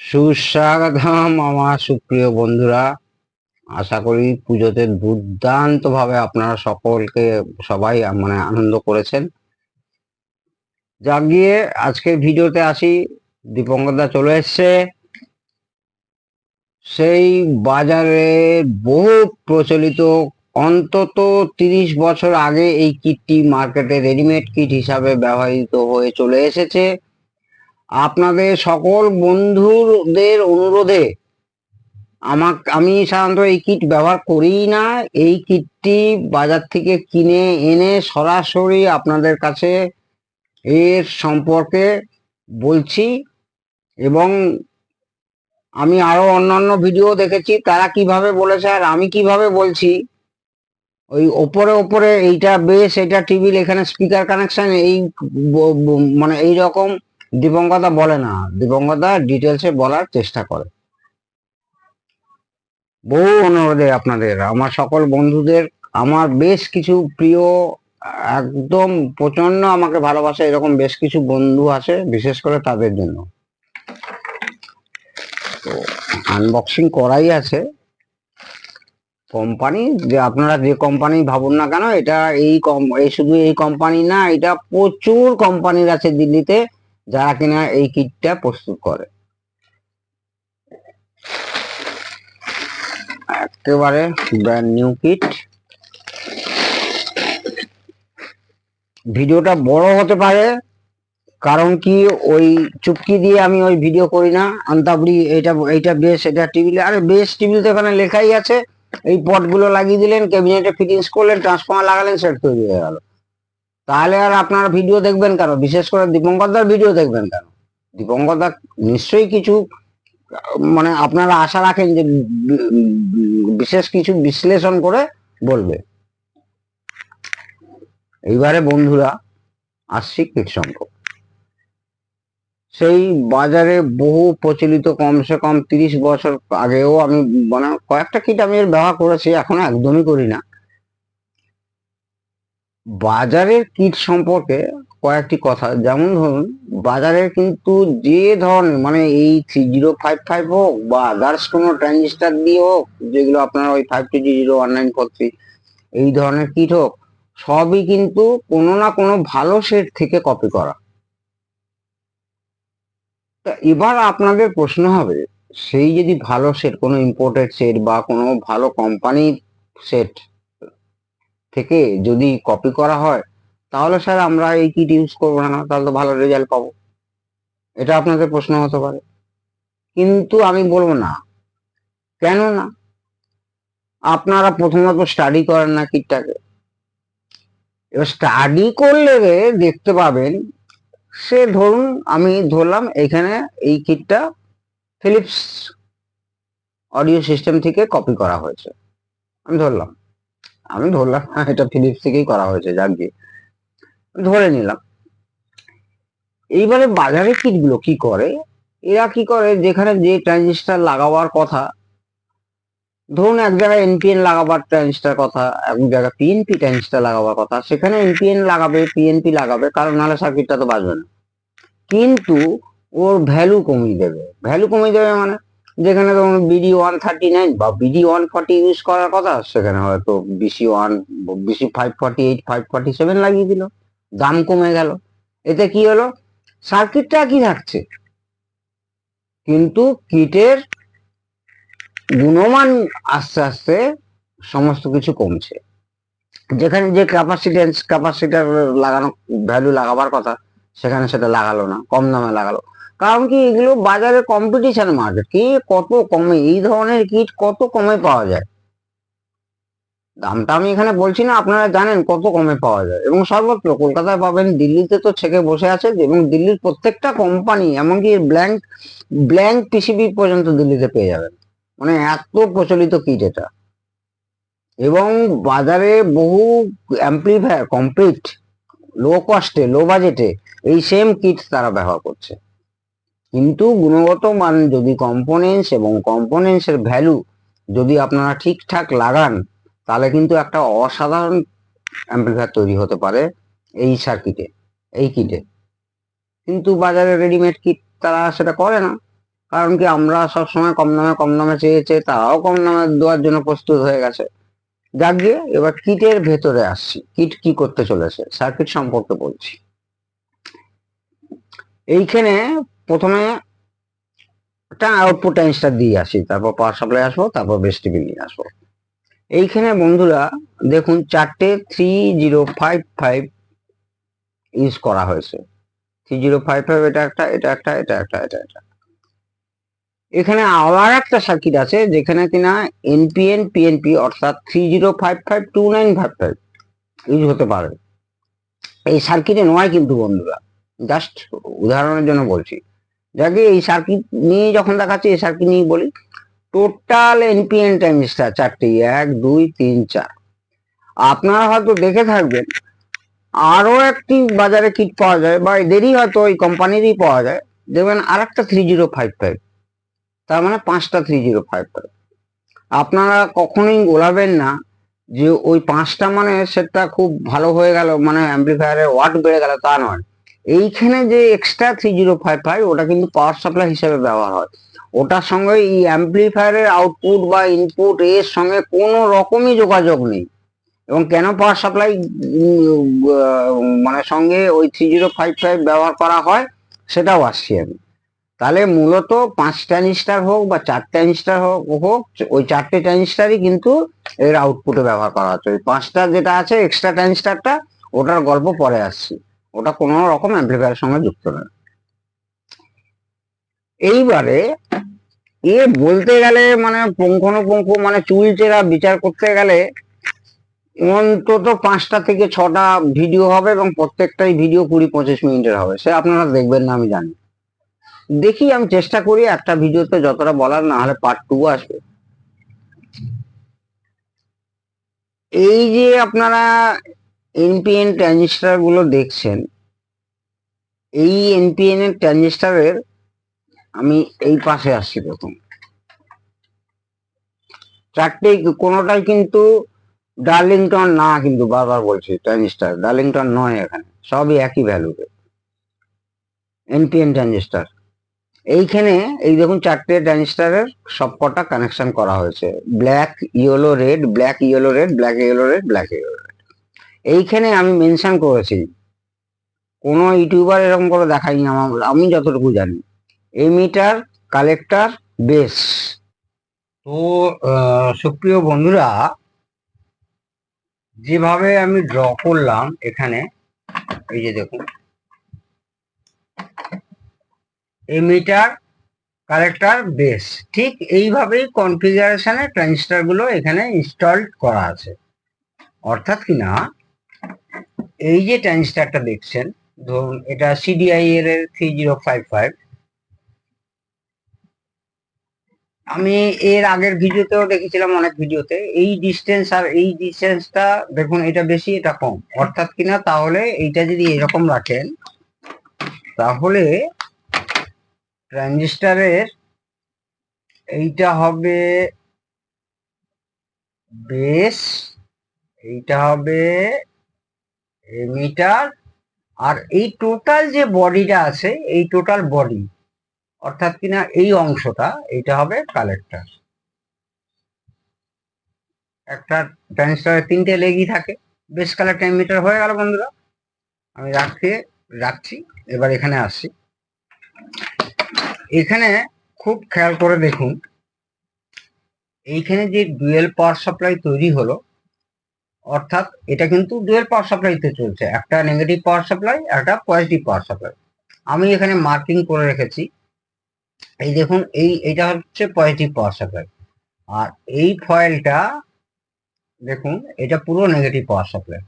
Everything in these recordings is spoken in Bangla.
সুস্বাগতম আমার সুপ্রিয় বন্ধুরা। আশা করি পুজোতে দুর্দান্ত ভাবে আপনারা সকলকে সবাই মানে আনন্দ করেছেন। যাক গিয়ে ভিডিওতে আসি। দীপঙ্করদা চলে এসছে। সেই বাজারে বহু প্রচলিত, অন্তত তিরিশ বছর আগে এই কিটটি মার্কেটে রেডিমেড কিট হিসাবে ব্যবহৃত হয়ে চলে এসেছে। আপনাদের সকল বন্ধুদের অনুরোধে আমাক, আমি সাধারণত এই কিট ব্যবহার করি না। এই কিটটি বাজার থেকে কিনে এনে সরাসরি আপনাদের কাছে এর সম্পর্কে বলছি এবং আমি আরও অন্যান্য ভিডিও দেখেছি, তারা কীভাবে বলেছে আর আমি কীভাবে বলছি। ওই ওপরে ওপরে এইটা বেশ, এটা টিভির এখানে স্পিকার কানেকশন এই মানে এই রকম দীপঙ্কদা বলে না দীপঙ্কদা ডিটেলসে বলার চেষ্টা করে। বহু অনুরোধে আপনাদের, আমার সকল বন্ধুদের, আমার বেশ কিছু প্রিয়, একদম প্রচণ্ড আমাকে ভালোবাসে, এরকম বেশ কিছু বন্ধু আছে, বিশেষ করে তাদের জন্য। তো আনবক্সিং করাই আছে। কোম্পানি যে আপনারা যে কোম্পানি ভাবুন না কেন, এটা এই কম এই শুধু এই কোম্পানি না, এটা প্রচুর কোম্পানির আছে দিল্লিতে। যারা কিনা এই কিটটা প্রস্তুত করে। একেবারে ব্র্যান্ড নিউ কিট ভিডিওটা বড় হতে পারে, কারণ কি ওই চুপকি দিয়ে আমি ওই ভিডিও করি না। আন্তাবড়ি এটা এইটা বেশ, এটা টিভি আরে বেশ টিভি তো এখানে লেখাই আছে। এই পটগুলো লাগিয়ে দিলেন ক্যাবিনেটে ফিটিংস করলেন ট্রান্সফর্মার লাগালেন, সেট তৈরি হয়ে গেল। তাহলে আর আপনারা ভিডিও দেখবেন কেন? বিশেষ করে দীপঙ্করদার ভিডিও দেখবেন কেন? দীপঙ্করদা নিশ্চয়ই কিছু মানে আপনারা আশা রাখেন যে বিশেষ কিছু বিশ্লেষণ করে বলবে। এইবারে বন্ধুরা, আসছি কীট সম্পর্ক সেই বাজারে বহু প্রচলিত কমসে কম তিরিশ বছর আগেও আমি মানে কয়েকটা কিট আমি এর ব্যবহার করেছি, এখন একদমই করি না। বাজারের কিট সম্পর্কে কয়েকটি কথা। যেমন ধরুন, বাজারে কিন্তু যে ধরনের মানে এই থ্রি জিরো ফাইভ ফাইভ হোক বা আদার্স কোনো ট্রানজিস্টার দিয়ে হোক, যেগুলো আপনার ওই five two zero one nine four three, এই ধরনের কিট হোক, সবই কিন্তু কোনো না কোনো ভালো সেট থেকে কপি করা। তা এবার আপনাদের প্রশ্ন হবে, সেই যদি ভালো সেট কোনো ইম্পোর্টেড সেট বা কোনো ভালো কোম্পানির সেট থেকে যদি কপি করা হয়, তাহলে স্যার আমরা এই কিট ইউজ করব না, তাহলে তো ভালো রেজাল্ট পাবো। এটা আপনাদের প্রশ্ন হতে পারে। কিন্তু আমি বলব না। কেন না? আপনারা প্রথমত স্টাডি করেন না কিটটাকে এবার স্টাডি করলে দেখতে পাবেন, সে ধরুন আমি ধরলাম এখানে এই কিটটা ফিলিপস অডিও সিস্টেম থেকে কপি করা হয়েছে। আমি ধরলাম। আমি ধরলাম হ্যাঁ, এটা ফিলিপস থেকেই করা হয়েছে যাক গিয়ে। ধরে নিলাম। এইবারে বাজারে কিটগুলো কি করে? এরা কি করে? যেখানে যে ট্রানজিস্টার লাগাবার কথা ধরুন এক জায়গায় এনপিএন লাগাবার ট্রানজিস্টার কথা এক জায়গায় পিএনপি ট্রানজিস্টার লাগাবার কথা সেখানে এনপিএন লাগাবে পিএনপি লাগাবে কারণ নাহলে সার্কিটটা তো বাজবে না। কিন্তু ওর ভ্যালু কমিয়ে দেবে। ভ্যালু কমিয়ে দেবে মানে যেখানে ধরুন বিডি ওয়ান থার্টি নাইন বা বিডি ওয়ান ফর্টি ইউজ করার কথা, সেখানে হয়তো BC one, BC five forty eight, five forty seven লাগিয়ে দিল। দাম কমে গেল। এতে কি হলো? সার্কিটটা কি থাকছে। কিন্তু কিটের গুণমান আস্তে আস্তে সমস্ত কিছু কমছে। যেখানে যে ক্যাপাসিটেন্স ক্যাপাসিটার লাগানো ভ্যালু লাগাবার কথা, সেখানে সেটা লাগালো না, কম দামে লাগালো। কারণ কি এগুলো বাজারে কম্পিটিশন মার্কেট কি কত কমে, এই ধরনের কিট কত কমে পাওয়া যায়? দামটা আমি এখানে বলছি না, আপনারা জানেন কত কমে পাওয়া যায়। এবং সর্বত্র কলকাতায় পাবেন, দিল্লিতে তো ছেকে বসে আছে, এবং দিল্লির প্রত্যেকটা কোম্পানি এমনকি ব্ল্যাঙ্ক ব্ল্যাঙ্ক পিসিবি পর্যন্ত দিল্লিতে পেয়ে যাবেন। মানে এত প্রচলিত কিট এটা। এবং বাজারে বহু অ্যাম্প্লিফায়ার কমপ্লিট লো কস্টে লো বাজেটে এই সেম কিট তারা ব্যবহার করছে। কিন্তু গুণগত মান যদি কম্পোনেন্টস এবং কম্পোনেন্টস এর ভ্যালু যদি আপনারা ঠিকঠাক লাগান, তাহলে কিন্তু একটা অসাধারণ অ্যাম্প্লিফায়ার তৈরি হতে পারে এই সার্কিটে এই কিটে কিন্তু বাজারে রেডিমেড কিট তারা সেটা করে না। কারণ কি আমরা সবসময় কম দামে কম দামে চেয়েছে, তারাও কম দামে দেওয়ার জন্য প্রস্তুত হয়ে গেছে। যাক গিয়ে এবার কিটের ভেতরে আসছি। কিট কি করতে চলেছে? সার্কিট সম্পর্কে বলছি। এইখানে প্রথমে একটা আউটপুট ট্রানজিস্টার দিয়ে আসি, তারপর পাওয়ার সাপ্লাই আসব, তারপর বেস টিভি নিয়ে আসব। এইখানে বন্ধুরা দেখুন চারটে three zero five five use করা হয়েছে। থ্রি জিরো ফাইভ ফাইভ এটা একটা এটা একটা এটা একটা এটা একটা। এখানে আবার একটা সার্কিট আছে যেখানে কিনা এনপিএন পিএনপি অর্থাৎ three zero five five two nine five five use হতে পারে। এই সার্কিটে নয় কিন্তু বন্ধুরা জাস্ট উদাহরণের জন্য বলছি। যাকে এই সার্কিট নিয়ে যখন দেখাচ্ছি, এই সার্কিট নিয়ে বলি। টোটাল এনপিএন ট্রানজিস্টার চারটি, এক, দুই, তিন, চার। আপনারা হয়তো দেখে থাকবেন, আরও একটি বাজারে কিট পাওয়া যায় বা এদেরই হয়তো ওই কোম্পানিরই পাওয়া যায়। দেখবেন আর একটা থ্রি জিরো ফাইভ ফাইভ তার মানে পাঁচটা থ্রি জিরো ফাইভ ফাইভ আপনারা কখনোই গোলাবেন না যে ওই পাঁচটা মানে সেটা খুব ভালো হয়ে গেল মানে অ্যাম্পলিফায়ারের ওয়াট বেড়ে গেল, তা নয়। এইখানে যে extra three zero five five ওটা কিন্তু পাওয়ার সাপ্লাই হিসেবে ব্যবহার হয়। ওটার সঙ্গে এই অ্যাম্পলিফায়ারের আউটপুট বা ইনপুট এর সঙ্গে কোনো রকমই যোগাযোগ নেই। এবং কেন পাওয়ার সাপ্লাই মানে সঙ্গে ওই থ্রি জিরো ফাইভ ফাইভ ব্যবহার করা হয়, সেটাও আসছি আমি। তাহলে মূলত পাঁচটা ট্রানজিস্টার হোক বা চারটে ট্রানজিস্টার হোক হোক, ওই চারটে ট্রানজিস্টারই কিন্তু এর আউটপুটে ব্যবহার করা হচ্ছে। ওই পাঁচটা যেটা আছে এক্সট্রা ট্রানজিস্টারটা ওটার গল্প পরে আসছি। ওটা কোনো রকম অ্যাম্পলিফায়ারের সঙ্গে যুক্ত নয়। এইবারে এ বলতে গেলে মানে পুঙ্খানুপুঙ্খ মানে চুলচেরা বিচার করতে গেলে অন্তত পাঁচটা থেকে ছটা ভিডিও হবে এবং প্রত্যেকটাই ভিডিও কুড়ি পঁচিশ মিনিটের হবে। সে আপনারা দেখবেন না, আমি জানি। দেখি, আমি চেষ্টা করি একটা ভিডিওতে যতটা বলার না হলে পার্ট টু আসবে। এই যে আপনারা এনপিএন ট্রানজিস্টারগুলো দেখছেন, এই এনপিএন এর ট্রানজিস্টারের আমি এই পাশে আসছি প্রথম। চারটে, কোনোটাই কিন্তু ডার্লিংটন না কিন্তু বারবার বলছি ট্রানজিস্টার ডার্লিংটন নয় এখানে, সবই একই ভ্যালুতে এনপিএন ট্রানজিস্টার এইখানে, এই দেখুন চারটে ট্রানজিস্টারের সবকটা কানেকশন করা হয়েছে। Black yellow red black yellow red black yellow red black yellow red এইখানে আমি মেনশন করেছি। কোনো ইউটিউবার এরকম করে দেখাইনি আমার, আমি যতটুকু জানি। এমিটার কালেক্টার বেস তো সুপ্রিয় বন্ধুরা, যেভাবে আমি ড্র করলাম এখানে, এই যে দেখুন। এমিটার কালেক্টার বেস ঠিক এইভাবেই কনফিগারেশনে ট্রানজিস্টারগুলো এখানে ইনস্টল করা আছে। অর্থাৎ কি না? এই যে ট্রানজিস্টারটা দেখছেন, ধরুন এটা সিডিআই এর থ্রি জিরো ফাইভ ফাইভ আমি এর আগের ভিডিওতেও দেখেছিলাম অনেক ভিডিওতে, এই ডিস্টেন্স আর এই ডিস্টেন্সটা দেখুন, এটা বেশি, এটা কম। অর্থাৎ কিনা তাহলে এইটা যদি এরকম রাখেন, তাহলে ট্রানজিস্টারের এইটা হবে বেস এইটা হবে মিটার আর এই টোটাল যে বডিটা আছে, এই টোটাল বডি, অর্থাৎ কিনা এই অংশটা, এইটা হবে কালেক্টর। একটা ট্রানজিস্টারের তিনটে লেগই থাকে। বেস কালেক্টর মিটার হয়ে গেল বন্ধুরা। আমি রাখতে রাখছি, এবার এখানে আসছি। এখানে খুব খেয়াল করে দেখুন, এইখানে যে ডুয়েল পাওয়ার সাপ্লাই তৈরি হলো অর্থাৎ এটা কিন্তু ডুয়েল পাওয়ার সাপ্লাইতে চলছে। একটা নেগেটিভ পাওয়ার সাপ্লাই একটা পজিটিভ পাওয়ার সাপ্লাই আমি এখানে মার্কিং করে রেখেছি। এই দেখুন, এই, এটা হচ্ছে পজিটিভ পাওয়ার সাপ্লাই আর এই ফয়েলটা দেখুন, এটা পুরো নেগেটিভ পাওয়ার সাপ্লাই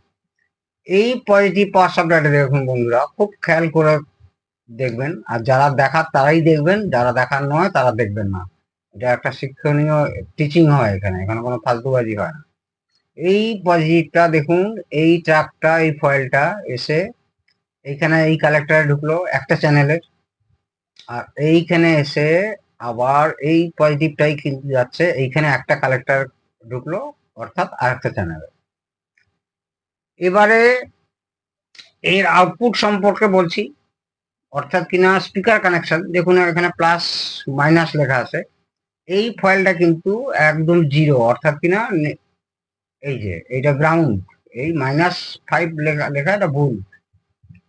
এই পজিটিভ পাওয়ার সাপ্লাইটা দেখুন বন্ধুরা, খুব খেয়াল করে দেখবেন। আর যারা দেখার, তারাই দেখবেন। যারা দেখার নয়, তারা দেখবেন না। এটা একটা শিক্ষণীয় টিচিং হয় এখানে। এখানে কোনো ফালতুবাজি হয় না। এই পজিটিভটা দেখুন, এই ট্রাকটা এই ফয়েলটা এসে এইখানে এই কালেক্টরে ঢুকলো একটা চ্যানেলের আর এইখানে এসে আবার এই পজিটিভটাই কিন্তু যাচ্ছে, এইখানে একটা কালেক্টর ঢুকলো, অর্থাৎ আরেকটা চ্যানেলে এবারে এর আউটপুট সম্পর্কে বলছি, অর্থাৎ কিনা স্পিকার কানেকশন দেখুন, এখানে প্লাস মাইনাস লেখা আছে। এই ফয়েলটা কিন্তু একদম জিরো অর্থাৎ কিনা এই যে, এইটা গ্রাউন্ড এই মাইনাস ফাইভ লেখা লেখা এটা ভুল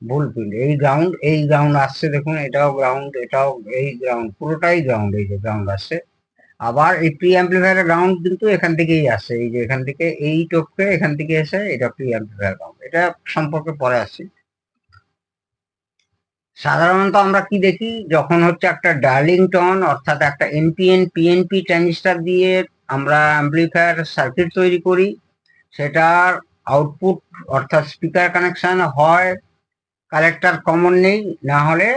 ভুল ফিল্ড এই গ্রাউন্ড এই গ্রাউন্ড আসছে দেখুন, এটাও গ্রাউন্ড এটাও এই গ্রাউন্ড পুরোটাই গ্রাউন্ড এই যে গ্রাউন্ড আসছে। আবার এই প্রি অ্যাম্পলিফায়ারের গ্রাউন্ড কিন্তু এখান থেকেই আসছে, এই যে এখান থেকে এই টপকে এখান থেকে এসে এটা প্রি অ্যাম্পলিফায়ার গ্রাউন্ড এটা সম্পর্কে পরে আসছি। সাধারণত আমরা কি দেখি, যখন হচ্ছে একটা ডার্লিং টন অর্থাৎ একটা এনপিএন পিএনপি ট্রানজিস্টার দিয়ে আমরা অ্যাম্পলিফায়ার সার্কিট তৈরি করি, সেটার আউটপুট অর্থাৎ স্পিকার কানেকশন হয় কালেক্টার কমন নেই, না হলে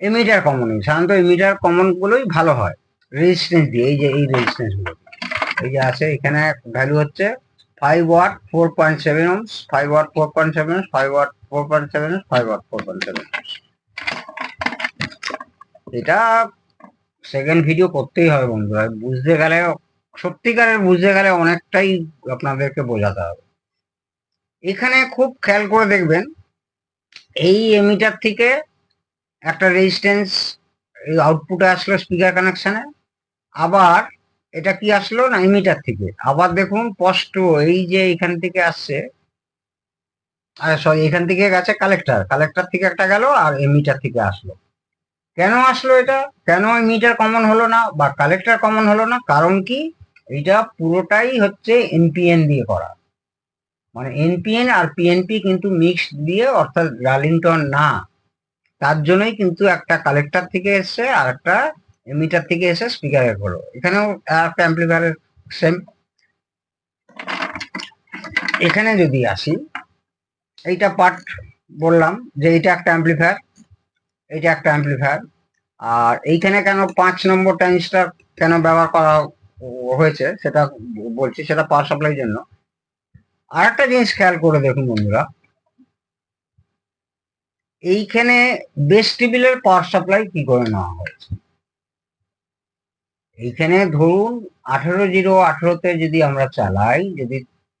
এমিটার কমন নেই। সাধারণত এমিটার কমন গুলোই ভালো হয়। রেজিস্ট্যান্স দিয়ে, এই যে, এই রেজিস্ট্যান্সগুলো। এই যে আছে, এখানে ভ্যালু হচ্ছে five watt four point seven ohms five watt four point seven ohms five watt four point seven ohms five watt four point seven এটা সেকেন্ড ভিডিও করতেই হবে বন্ধুরা। বুঝতে গেলে, সত্যিকারের বুঝতে গেলে অনেকটাই আপনাদেরকে বোঝাতে হবে। এখানে খুব খেয়াল করে দেখবেন, এই এমিটার থেকে একটা রেজিস্ট্যান্স এই আউটপুটে আসলো স্পিকার কানেকশানে আবার এটা কি আসলো না এমিটার থেকে? আবার দেখুন স্পষ্ট এই যে এখান থেকে আসছে আরে সরি এখান থেকে গেছে কালেক্টর কালেক্টার থেকে একটা গেল আর এমিটার থেকে আসলো। কেন আসলো এটা? কেন মিটার কমন হলো না বা কালেক্টর কমন হলো না? কারণ কি? এটা পুরোটাই হচ্ছে এনপিএন দিয়ে করা। মানে এনপিএন আর পিএনপি কিন্তু মিক্স দিয়ে অর্থাৎ রালিংটন না। তার জন্যই কিন্তু একটা কালেক্টর থেকে এসছে আর একটা মিটার থেকে এসে স্পিকারে হলো এখানেও একটা অ্যাম্পলিফায়ারের সেম এখানে যদি আসি, এইটা পার্ট বললাম যে এটা একটা অ্যাম্পলিফায়ার এটা একটা অ্যাম্পলিফায়ার আর এইখানে কেন পাঁচ নম্বর ট্রানজিস্টার কেন ব্যবহার করা হয়েছে সেটা বলছি, সেটা পাওয়ার সাপ্লাইয়ের জন্য। আর একটা জিনিস খেয়াল করে দেখুন বন্ধুরা। এইখানে বেস টেবিলের পাওয়ার সাপ্লাই কি করে নেওয়া হয়েছে? এইখানে ধরুন আঠেরো জিরো আঠেরোতে যদি আমরা চালাই, যদি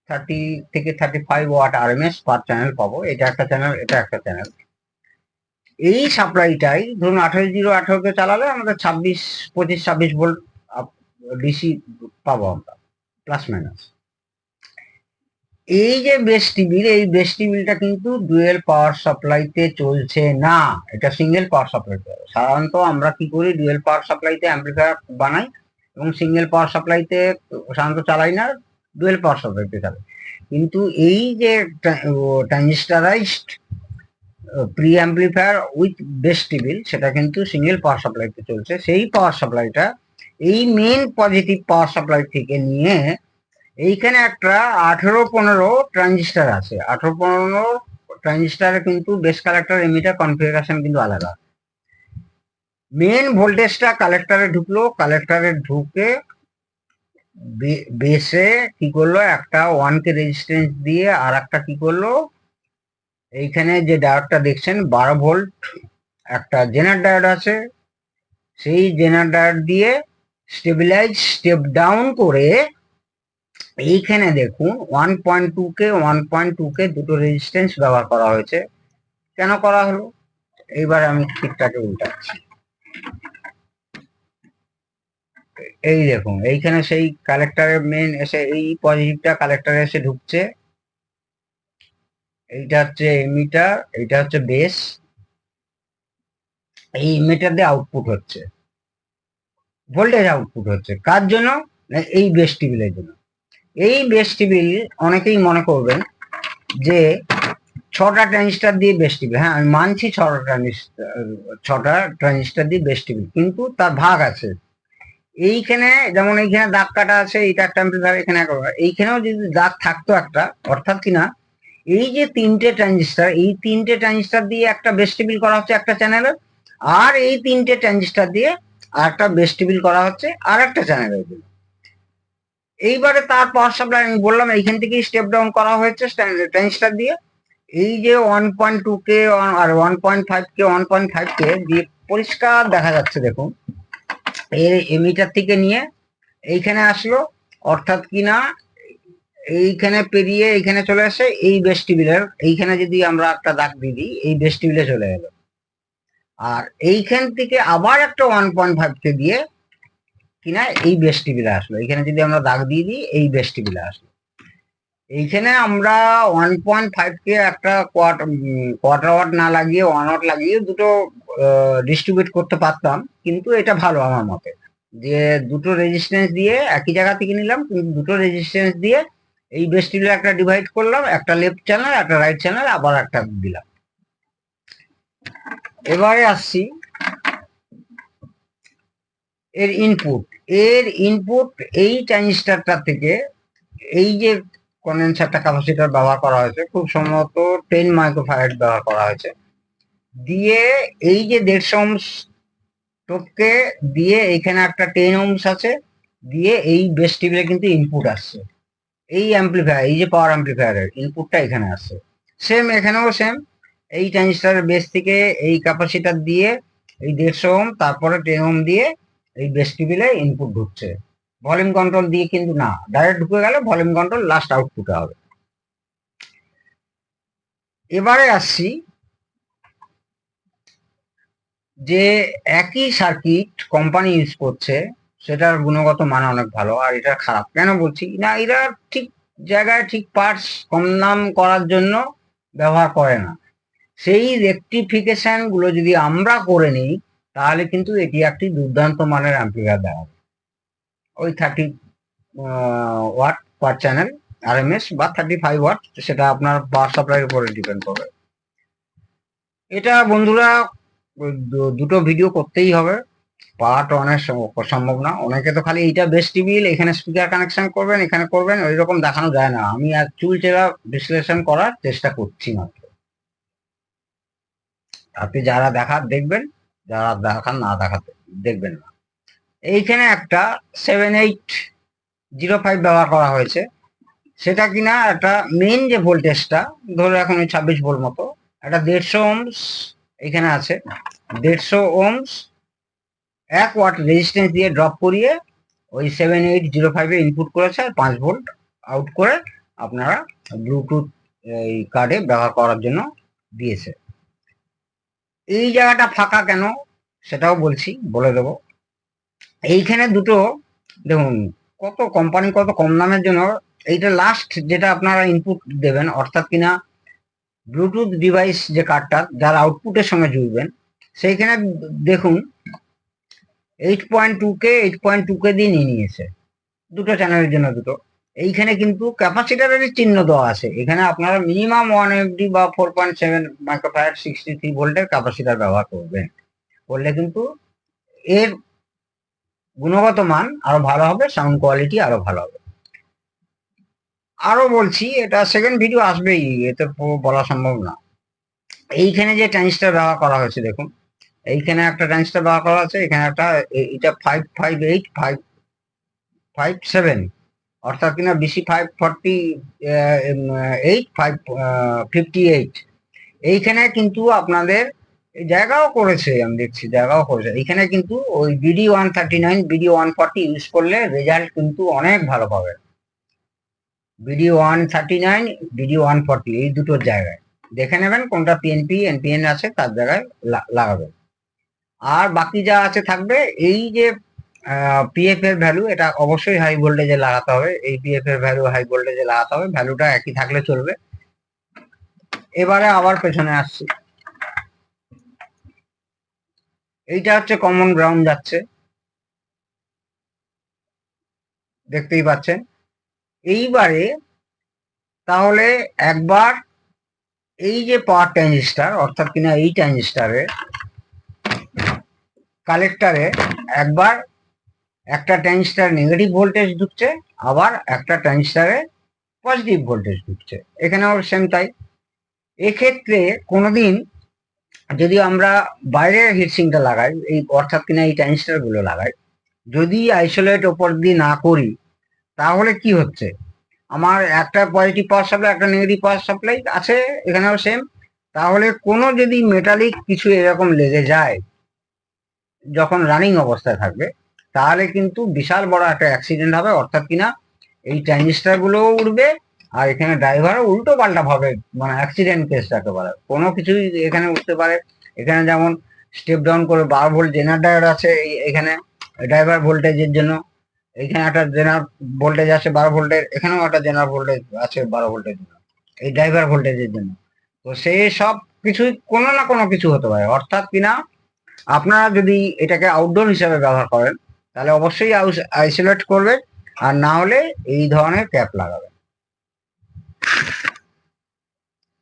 থার্টি থেকে thirty five watt RMS per channel পাবো, এটা একটা চ্যানেল এটা একটা চ্যানেল এই সাপ্লাইটাই ধরুন আঠেরো জিরো আঠেরোতে চালালে আমাদের ছাব্বিশ, পঁচিশ, ছাব্বিশ ভোল্ট ডিসি পাবো আমরা প্লাস মাইনাস এই যে বেস টিবিল এই বেস টিবিলটা কিন্তু ডুয়েল পাওয়ার সাপ্লাইতে চলছে না। এটা সিঙ্গেল পাওয়ার সাপ্লাইতে সাধারণত আমরা কি করি ডুয়েল পাওয়ার সাপ্লাইতে অ্যাম্পলিফায়ার বানাই এবং সিঙ্গেল পাওয়ার সাপ্লাইতে সাধারণত চালাই না ডুয়েল পাওয়ার সাপ্লাইতে চালাই। কিন্তু এই যে transistorized pre amplifier with bass treble সেটা কিন্তু সিঙ্গেল পাওয়ার সাপ্লাইতে চলছে। সেই পাওয়ার সাপ্লাইটা এই মেন পজিটিভ পাওয়ার সাপ্লাই থেকে নিয়ে এইখানে একটা আঠেরো পনেরো ট্রানজিস্টার আছে। আঠেরো পনেরো ট্রানজিস্টারে কিন্তু বেস কালেক্টর এমিটার কনফিগারেশন কিন্তু আলাদা। মেন ভোল্টেজটা কালেক্টরে ঢুকলো কালেক্টরে ঢুকে বেসে কি করল? একটা ওয়ান কে দিয়ে আর একটা কি করল? এইখানে যে ডায়োডটা দেখছেন, বারো ভোল্ট একটা জেনার ডায়োড আছে। সেই জেনার ডায়োড দিয়ে স্টেবিলাইজ স্টেপ ডাউন করে এইখানে দেখুন one point two K one point two K দুটো রেজিস্ট্যান্স ব্যবহার করা হয়েছে। কেন করা হলো? এইবার আমি ঠিকটাকে উল্টাচ্ছি। এই দেখুন, এইখানে সেই কালেক্টারের মেন এসে, এই পজিটিভটা কালেক্টরে এসে ঢুকছে। এইটা হচ্ছে এমিটার এইটা হচ্ছে বেস এই ইমিটার দিয়ে আউটপুট হচ্ছে। ভোল্টেজ আউটপুট হচ্ছে। কার জন্য? এই বেস টিবিলের জন্য। এই বেস টিবিল অনেকেই মনে করবেন যে ছটা ট্রানজিস্টার দিয়ে বেস টিবিল হ্যাঁ আমি মানছি ছটা ট্রানজিস্টার ছটা ট্রানজিস্টার দিয়ে বেস টিবিল কিন্তু তার ভাগ আছে। এইখানে যেমন এইখানে দাগ কাটা আছে, এইটা একটা এখানে এইখানেও যদি দাগ থাকতো একটা, অর্থাৎ কিনা এই যে তিনটে ট্রানজিস্টার এই তিনটে ট্রানজিস্টার দিয়ে একটা বেস করা হচ্ছে একটা চ্যানেলের আর এই তিনটে ট্রানজিস্টার দিয়ে আর একটা বেস টিবিল করা হচ্ছে আর একটা চ্যানেলের জন্য এইবারে তার পাওয়ার সাপ্লাই আমি বললাম, এইখান থেকেই স্টেপ ডাউন করা হয়েছে ট্রানজিস্টার দিয়ে। এই যে ওয়ান পয়েন্ট টু কে আর one point five K one point five K দিয়ে পরিষ্কার দেখা যাচ্ছে, দেখুন। এই এমিটার থেকে নিয়ে এইখানে আসলো, অর্থাৎ কিনা এইখানে পেরিয়ে এইখানে চলে আসে, এই বেস্টিবিলের এইখানে যদি আমরা একটা দাগ দিয়ে দিই, এই বেস্টিবিলে চলে গেল। আর এইখান থেকে আবার একটা ওয়ান পয়েন্ট ফাইভ কে দিয়ে কিনা এই বেস টিভিলে আসলো। এইখানে যদি আমরা দাগ দিয়ে দিই, এই বেস টিভিলে আসলো। এইখানে আমরা ওয়ান পয়েন্ট ফাইভ কে একটা কোয়ার্টার কোয়ার্টার ওয়াট না লাগিয়ে ওয়ান ওয়াট লাগিয়ে দুটো ডিস্ট্রিবিউট করতে পারতাম। কিন্তু এটা ভালো আমার মতে। যে দুটো রেজিস্ট্যান্স দিয়ে একই জায়গা থেকে নিলাম, কিন্তু দুটো রেজিস্ট্যান্স দিয়ে এই বেস টিভিলে একটা ডিভাইড করলাম, একটা লেফট চ্যানেল একটা রাইট চ্যানেল আবার একটা দিলাম। এবারে আসছি এর ইনপুট এর ইনপুট এই ট্রানজিস্টারটা থেকে এই যে কন্ডেন্সারটা ক্যাপাসিটার ব্যবহার করা হয়েছে, খুব সম্ভবত টেন মাইক্রোফ্যারাড ব্যবহার করা হয়েছে। দিয়ে এই যে দেড়শো ওমস টোপকে দিয়ে এখানে একটা টেন ওমস আছে, দিয়ে এই বেস টিভিলে কিন্তু ইনপুট আসছে। এই অ্যাম্পলিফায়ার এই যে পাওয়ার অ্যাম্পলিফায়ারের ইনপুটটা এখানে আসছে সেম এখানেও সেম এই ট্রানজিস্টারের বেস থেকে এই ক্যাপাসিটার দিয়ে এই দেড়শো ওম তারপরে টেন ওম দিয়ে এই বেস টিভিলে ইনপুট ঢুকছে। ভলিউম কন্ট্রোল দিয়ে কিন্তু না। ডাইরেক্ট ঢুকে গেলে ভলিউম কন্ট্রোল লাস্ট আউটপুটে হবে। এবারে আসছি যে একই সার্কিট কোম্পানি ইউজ করছে সেটার গুণগত মান অনেক ভালো, আর এটা খারাপ। কেন বলছি? না, এরা ঠিক জায়গায় ঠিক পার্টস কম দাম করার জন্য ব্যবহার করে না। সেই রেকটিফিকেশনগুলো যদি আমরা করে নিই, তাহলে কিন্তু এটি একটি দুর্দান্ত মানের অ্যাম্পিয়ার দেওয়া ওই thirty watt per channel R M S বা থার্টি ফাইভ ওয়াট সেটা আপনার পাওয়ার সাপ্লাইয়ের উপরে ডিপেন্ড করবে। এটা বন্ধুরা দুটো ভিডিও করতেই হবে। পার্ট অনেক সম্ভব না। অনেকে তো খালি এইটা বেস্ট টিভিল এখানে স্পিকার কানেকশন করবেন, এখানে করবেন ওই রকম দেখানো যায় না। আমি আর চুল চেরা বিশ্লেষণ করার চেষ্টা করছি মাত্র। আপনি যারা দেখার দেখবেন, যারা দেখার না দেখাতে দেখবেন না। এইখানে একটা সেভেন এইট জিরো ফাইভ ব্যবহার করা হয়েছে। সেটা কিনা একটা মেইন যে ভোল্টেজটা ধরো এখন ওই ছাব্বিশ ভোল্ট মতো, একটা দেড়শো ওমস এখানে আছে। দেড়শো ওমস এক ওয়াট রেজিস্ট্যান্স দিয়ে ড্রপ করিয়ে ওই সেভেন এইট জিরো ফাইভে ইনপুট করেছে আর পাঁচ ভোল্ট আউট করে আপনারা ব্লুটুথ এই কার্ডে ব্যবহার করার জন্য দিয়েছে। এই জায়গাটা ফাঁকা কেন সেটাও বলছি, বলে দেবো। এইখানে দুটো, দেখুন, কত কোম্পানি কত কম দামের জন্য এইটা লাস্ট যেটা আপনারা ইনপুট দেবেন, অর্থাৎ কিনা ব্লুটুথ ডিভাইস যে কার্ডটা যার আউটপুটের সঙ্গে জুড়বেন, সেইখানে দেখুন eight point two K eight point two K দিয়ে নিয়ে নিয়েছে। দুটো চ্যানেলের জন্য দুটো। এইখানে কিন্তু ক্যাপাসিটারের চিহ্ন দেওয়া আছে। এখানে আপনারা মিনিমাম ওয়ান এফডি বা four point seven microfarad sixty three ভোল্টের ক্যাপাসিটার ব্যবহার করবেন। করলে কিন্তু এর গুণগত মান আরও ভালো হবে সাউন্ড কোয়ালিটি আরও ভালো হবে। আরও বলছি, এটা সেকেন্ড ভিডিও আসবেই, এতে বলা সম্ভব না। এইখানে যে ট্রানজিস্টার ব্যবহার করা হয়েছে, দেখুন। এইখানে একটা ট্রানজিস্টার ব্যবহার করা আছে, এখানে একটা এটা five five eight five five seven অর্থাৎ কিনা BC five forty eight five fifty eight এইখানে কিন্তু আপনাদের জায়গাও করেছে, আমি দেখছি, জায়গাও করেছে। এইখানে কিন্তু ওই BD one thirty nine BD one forty use করলে রেজাল্ট কিন্তু অনেক ভালো পাবে। BD one thirty nine BD one forty এই দুটোর জায়গায়। দেখে নেবেন কোনটা পিএনপি এনপিএন আছে, তার জায়গায় লাগাবেন। আর বাকি যা আছে থাকবে, এই যে পিএফ এর ভ্যালু এটা অবশ্যই হাই ভোল্টেজে লাগাতে হবে। এই পিএফ এর ভ্যালু হাই ভোল্টেজে লাগাতে হবে। ভ্যালুটা একই থাকলে চলবে। এবারে আবার পেছনে আসছি। এইটা হচ্ছে কমন গ্রাউন্ড যাচ্ছে। দেখতেই পাচ্ছেন। এইবারে তাহলে একবার এই যে পাওয়ার ট্রানজিস্টার অর্থাৎ কিনা এই ট্রানজিস্টারে কালেক্টারে একবার একটা ট্রানজিস্টার নেগেটিভ ভোল্টেজ ঢুকছে, আবার একটা ট্রানজিস্টারে পজিটিভ ভোল্টেজ ঢুকছে। এখানেও সেম তাই। এক্ষেত্রে কোনোদিন যদি আমরা বাইরের হিটসিংটা লাগাই, এই অর্থাৎ কিনা এই ট্রানজিস্টারগুলো লাগাই, যদি আইসোলেট ওপর দিয়ে না করি, তাহলে কি হচ্ছে? আমার একটা পজিটিভ পাওয়ার সাপ্লাই একটা নেগেটিভ পাওয়ার সাপ্লাই আছে, এখানেও সেম তাহলে কোনো যদি মেটালিক কিছু এরকম লেগে যায় যখন রানিং অবস্থায় থাকবে, তাহলে কিন্তু বিশাল বড় একটা অ্যাক্সিডেন্ট হবে, অর্থাৎ কিনা এই ট্রানজিস্টার গুলোও উঠবে আর এখানে ড্রাইভারও উল্টো পাল্টা ভাবে মানে অ্যাক্সিডেন্ট কেস একেবারে। কোনো কিছুই এখানে উঠতে পারে। এখানে যেমন স্টেপ ডাউন করে বারো ভোল্ট জেনারেটর আছে এখানে ড্রাইভার ভোল্টেজের জন্য। এখানে একটা জেনার ভোল্টেজ আছে বারো ভোল্টের এখানেও একটা জেনার ভোল্টেজ আছে বারো ভোল্টের জন্য। এই ড্রাইভার ভোল্টেজের জন্য। তো সেই সব কিছুই কোনো না কোনো কিছু হতে পারে। অর্থাৎ কিনা আপনারা যদি এটাকে আউটডোর হিসাবে ব্যবহার করেন, তাহলে অবশ্যই আইসোলেট করবে আর না হলে এই ধরনের ক্যাপ লাগাবেন।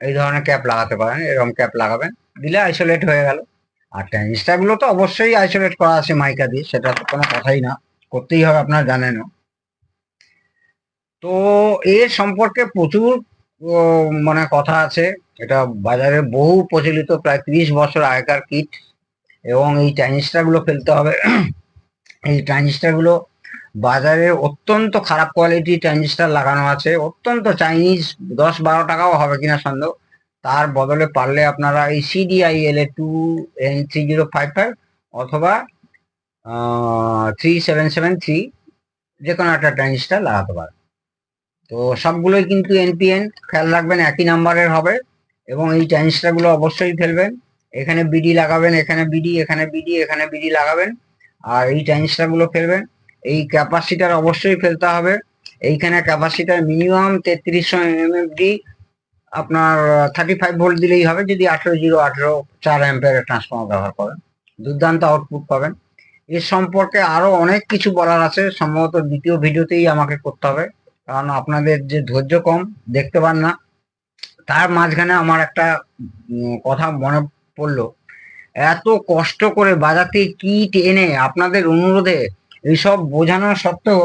এই ধরনের ক্যাপ লাগাতে পারেন, এরকম ক্যাপ লাগাবেন, দিলে আইসোলেট হয়ে গেল। আর ট্যানিস্টারগুলো তো অবশ্যই আইসোলেট করা আছে মাইকা দিয়ে, সেটা তো কোনো কথাই না, করতেই হবে আপনারা জানেনও তো এর সম্পর্কে প্রচুর মানে কথা আছে, এটা বাজারে বহু প্রচলিত, প্রায় ত্রিশ বছর আগেকার কিট এবং এই ট্রানজিস্টারগুলো ফেলতে হবে। এই ট্রানজিস্টারগুলো বাজারে অত্যন্ত খারাপ কোয়ালিটি ট্রানজিস্টার লাগানো আছে। অত্যন্ত চাইনিজ, দশ বারো টাকাও হবে কিনা সন্দেহ। তার বদলে পারলে আপনারা এই CDIL A two N three zero five five অথবা থ্রি সেভেন সেভেন থ্রি যে কোনো একটা ট্রানজিস্টার লাগাতে পারেন। তো সবগুলোই কিন্তু এনপিএন খেয়াল রাখবেন একই নাম্বারের হবে এবং এই ট্রানজিস্টারগুলো অবশ্যই ফেলবেন। এখানে বিডি লাগাবেন, এখানে বিডি এখানে বিডি এখানে বিডি লাগাবেন। আর এই ট্রানজিস্টারগুলো ফেলবেন। এই ক্যাপাসিটার অবশ্যই ফেলতে হবে। এইখানে ক্যাপাসিটার মিনিমাম তেত্রিশশো এমএফডি আপনার থার্টি ফাইভ ভোল্ট দিলেই হবে। যদি আঠেরো জিরো আঠেরো চার অ্যাম্পের ট্রান্সফর্মার ব্যবহার করেন, দুর্দান্ত আউটপুট পাবেন। এর সম্পর্কে আরও অনেক কিছু বলার আছে। সম্ভবত দ্বিতীয় ভিডিওতেই আমাকে করতে হবে। কারণ আপনাদের যে ধৈর্য কম, দেখতে পান না। তার মাঝখানে আমার একটা কথা মনে পড়ল। এত কষ্ট করে বাজাতে কিট এনে আপনাদের অনুরোধে এইসব বোঝানো সত্ত্বেও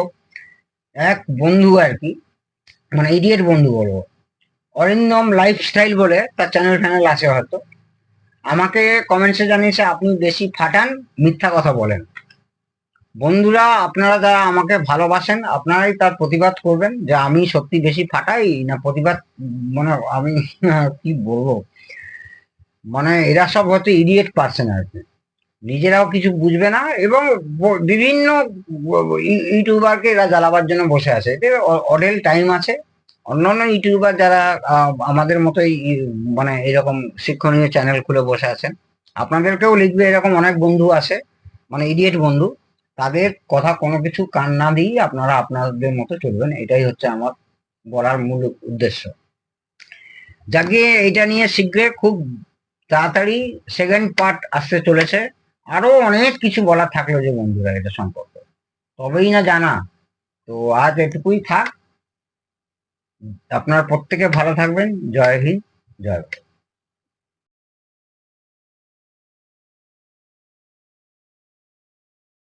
এক বন্ধু আর কি মানে ইডিয়েট বন্ধু বলব। অরিন্দম লাইফস্টাইল বলে তার চ্যানেল ফ্যানেল আছে হয়তো। আমাকে কমেন্টসে জানিয়েছে, আপনি বেশি ফাটান, মিথ্যা কথা বলেন। বন্ধুরা, আপনারা যারা আমাকে ভালোবাসেন, আপনারাই তার প্রতিবাদ করবেন যে আমি সত্যি বেশি ফাটাই না প্রতিবাদ মানে আমি, কি বলব? মানে এরা সব হচ্ছে ইডিয়েট পার্সন আর কি। নিজেরাও কিছু বুঝবে না এবং বিভিন্ন ইউ- ইউটিউবারকে এরা জ্বালাবার জন্য বসে আছে। অ- অডেল টাইম আছে। অন্যান্য ইউটিউবার যারা আমাদের মতোই মানে এরকম শিক্ষণীয় চ্যানেল খুলে বসে আছেন, আপনাদেরকেও লিখবে এরকম অনেক বন্ধু আছে মানে ইডিয়েট বন্ধু। তাদের কথা কোনো কিছু কান না দিয়ে আপনারা আপনাদের মতো চলবেন। এটাই হচ্ছে আমার বলার মূল উদ্দেশ্য। যাকে এটা নিয়ে শীঘ্রই খুব তাড়াতাড়ি সেকেন্ড পার্ট আসতে চলেছে। আরও অনেক কিছু বলার থাকল যে বন্ধুরা এটা সম্পর্কে। তবেই না জানা। তো আজ এটুকুই থাক। আপনার প্রত্যেকে ভালো থাকবেন। জয় হিন্দ। জয়।